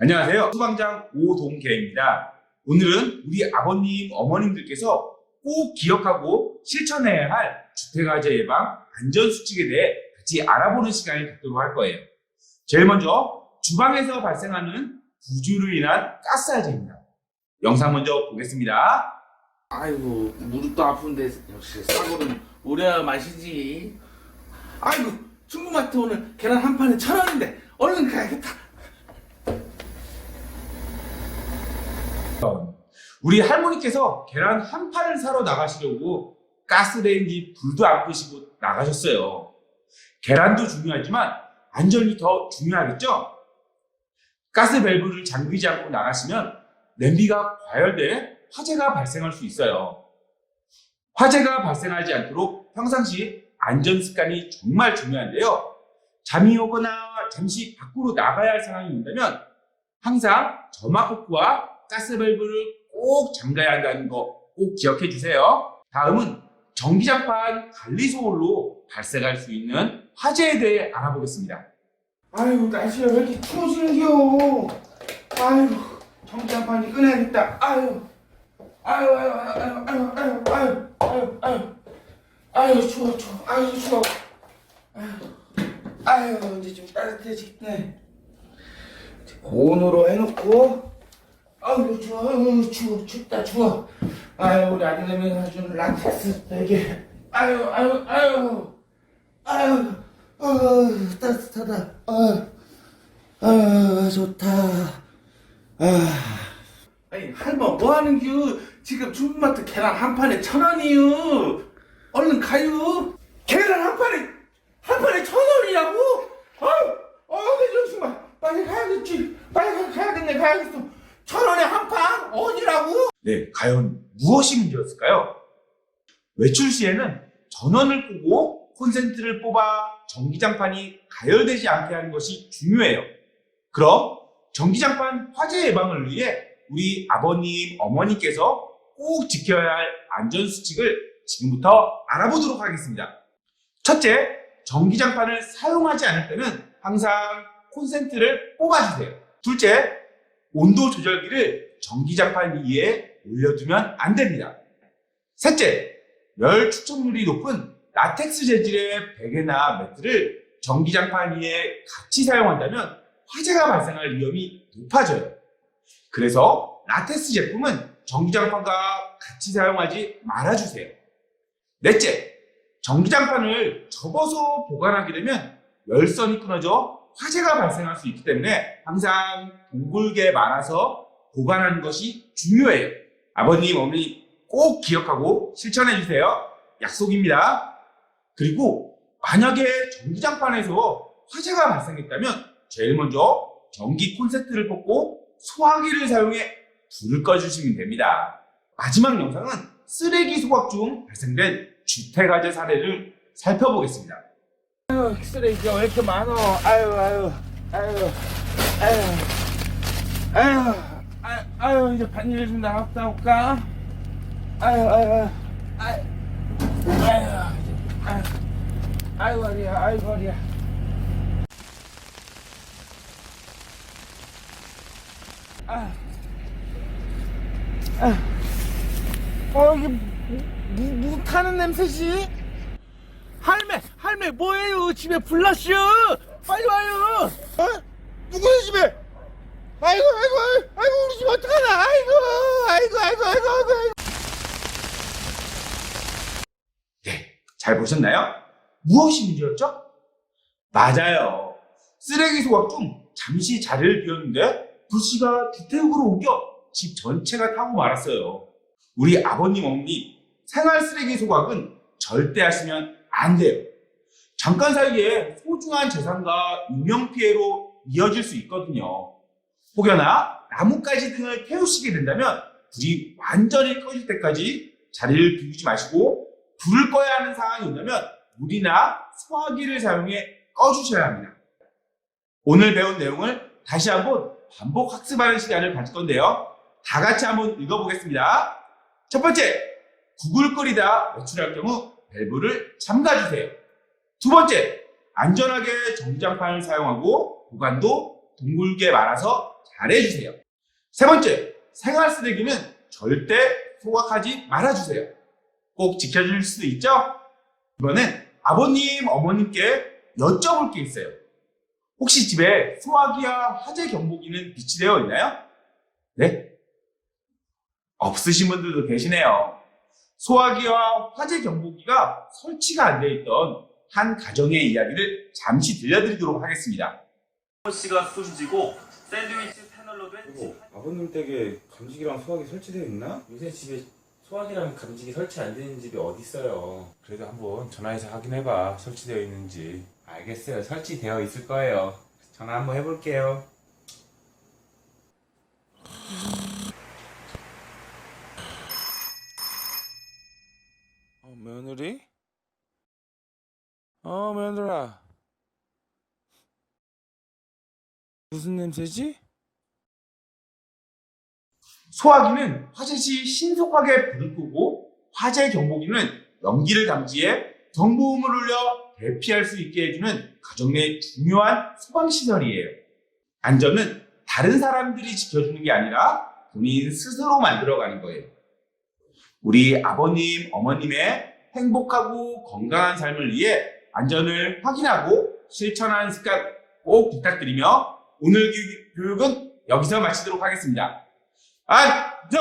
안녕하세요. 소방장 오동계입니다. 오늘은 우리 아버님, 어머님들께서 꼭 기억하고 실천해야 할 주택화재 예방 안전수칙에 대해 같이 알아보는 시간을 갖도록 할 거예요. 제일 먼저 주방에서 발생하는 부주로 인한 가스화재입니다. 영상 먼저 보겠습니다. 아이고 무릎도 아픈데 역시 싸구는 우려야 마시지 아이고 중국마트 오늘 계란 한 판에 천 원인데 얼른 가야겠다 우리 할머니께서 계란 한 판을 사러 나가시려고 가스레인지 불도 안 끄시고 나가셨어요. 계란도 중요하지만 안전이 더 중요하겠죠? 가스 밸브를 잠그지 않고 나가시면 냄비가 과열돼 화재가 발생할 수 있어요. 화재가 발생하지 않도록 평상시 안전 습관이 정말 중요한데요. 잠이 오거나 잠시 밖으로 나가야 할 상황이 온다면 항상 점화코크와 가스 밸브를 꼭 잠가야 한다는 거 꼭 기억해 주세요. 다음은 전기장판 관리소홀로 발생할 수 있는 화재에 대해 알아보겠습니다. 아이고 날씨가 왜 이렇게 추워지는겨? 아이고 전기장판이 꺼내야겠다. 아유 아유 아유 아유 아유 아유 아유 아유 아유 아유. 추워 추워. 아유 추워. 아유 아유 이제 좀 따뜻해지겠네. 고온으로 해놓고 아유 추워 아유 추워 춥다. 추워 아유 우리 아들내미 사준 라텍스 베개 아유 아유 아유. 아유 아유 따뜻하다. 아유 아유 좋다. 아. 아니 할머 뭐 하는 겨? 지금 중국마트 계란 한 판에 천 원이요. 얼른 가요. 계란 한 판에 한 판에 천 원이라고? 아유 어내 정신만 빨리 가야겠지. 빨리 가, 가야겠네 가야겠어 천 원에 한 판 어디라고 네, 과연 무엇이 문제였을까요? 외출 시에는 전원을 끄고 콘센트를 뽑아 전기장판이 가열되지 않게 하는 것이 중요해요. 그럼 전기장판 화재 예방을 위해 우리 아버님, 어머니께서 꼭 지켜야 할 안전수칙을 지금부터 알아보도록 하겠습니다. 첫째, 전기장판을 사용하지 않을 때는 항상 콘센트를 뽑아주세요. 둘째, 온도 조절기를 전기장판 위에 올려두면 안 됩니다. 셋째, 열 축적률이 높은 라텍스 재질의 베개나 매트를 전기장판 위에 같이 사용한다면 화재가 발생할 위험이 높아져요. 그래서 라텍스 제품은 전기장판과 같이 사용하지 말아주세요. 넷째, 전기장판을 접어서 보관하게 되면 열선이 끊어져 화재가 발생할 수 있기 때문에 항상 둥글게 말아서 보관하는 것이 중요해요. 아버님, 어머니 꼭 기억하고 실천해 주세요. 약속입니다. 그리고 만약에 전기장판에서 화재가 발생했다면 제일 먼저 전기 콘센트를 뽑고 소화기를 사용해 불을 꺼주시면 됩니다. 마지막 영상은 쓰레기 소각 중 발생된 주택화재 사례를 살펴보겠습니다. 쓰레기가 왜 이렇게 많어? 아유 아유 아유 아유 아유 아유 아유 이제 반일 좀 나갔다 올까? 아유 아유 아유 아유 아유 아유 허리야 아유 허리야 아, 아, 어 이게 무, 무 타는 냄새지? 할매, 할매 뭐예요? 집에 불났어. 빨리 와요. 어? 누구의 집에? 아이고, 아이고, 아이고, 우리 집 어떡하나? 아이고, 아이고, 아이고, 아이고, 아이고. 아이고. 네, 잘 보셨나요? 무엇이 문제였죠? 맞아요. 쓰레기 소각 중 잠시 자리를 비웠는데 불씨가 주택으로 옮겨 집 전체가 타고 말았어요. 우리 아버님, 어머니 생활 쓰레기 소각은 절대 하시면 안 돼요. 잠깐 사이에 소중한 재산과 인명피해로 이어질 수 있거든요. 혹여나 나뭇가지 등을 태우시게 된다면 불이 완전히 꺼질 때까지 자리를 비우지 마시고 불을 꺼야 하는 상황이 온다면 물이나 소화기를 사용해 꺼주셔야 합니다. 오늘 배운 내용을 다시 한번 반복 학습하는 시간을 가질 건데요. 다 같이 한번 읽어보겠습니다. 첫 번째, 구글거리다 외출할 경우 밸브를 잠가주세요. 두 번째, 안전하게 전기장판을 사용하고 보관도 둥글게 말아서 잘 해주세요. 세 번째, 생활 쓰레기는 절대 소각하지 말아주세요. 꼭 지켜줄 수도 있죠? 이번엔 아버님, 어머님께 여쭤볼 게 있어요. 혹시 집에 소화기와 화재 경보기는 비치되어 있나요? 네? 없으신 분들도 계시네요. 소화기와 화재 경보기가 설치가 안 되어 있던 한 가정의 이야기를 잠시 들려드리도록 하겠습니다. 씨가 숨지고 샌드위치 패널로 된 여보, 아버님 댁에 감지기랑 소화기 설치되어 있나? 요새 집에 소화기랑 감지기 설치 안 되는 집이 어디 있어요? 그래도 한번 전화해서 확인해봐 설치되어 있는지 알겠어요. 설치되어 있을 거예요. 전화 한번 해볼게요. 어 며느리? 어 며느라 무슨 냄새지? 소화기는 화재 시 신속하게 불을 끄고 화재 경보기는 연기를 감지해 경보음을 울려 대피할 수 있게 해주는 가정 내 중요한 소방시설이에요. 안전은 다른 사람들이 지켜주는 게 아니라 본인 스스로 만들어가는 거예요. 우리 아버님, 어머님의 행복하고 건강한 삶을 위해 안전을 확인하고 실천하는 습관 꼭 부탁드리며 오늘 교육- 교육은 여기서 마치도록 하겠습니다. 안전!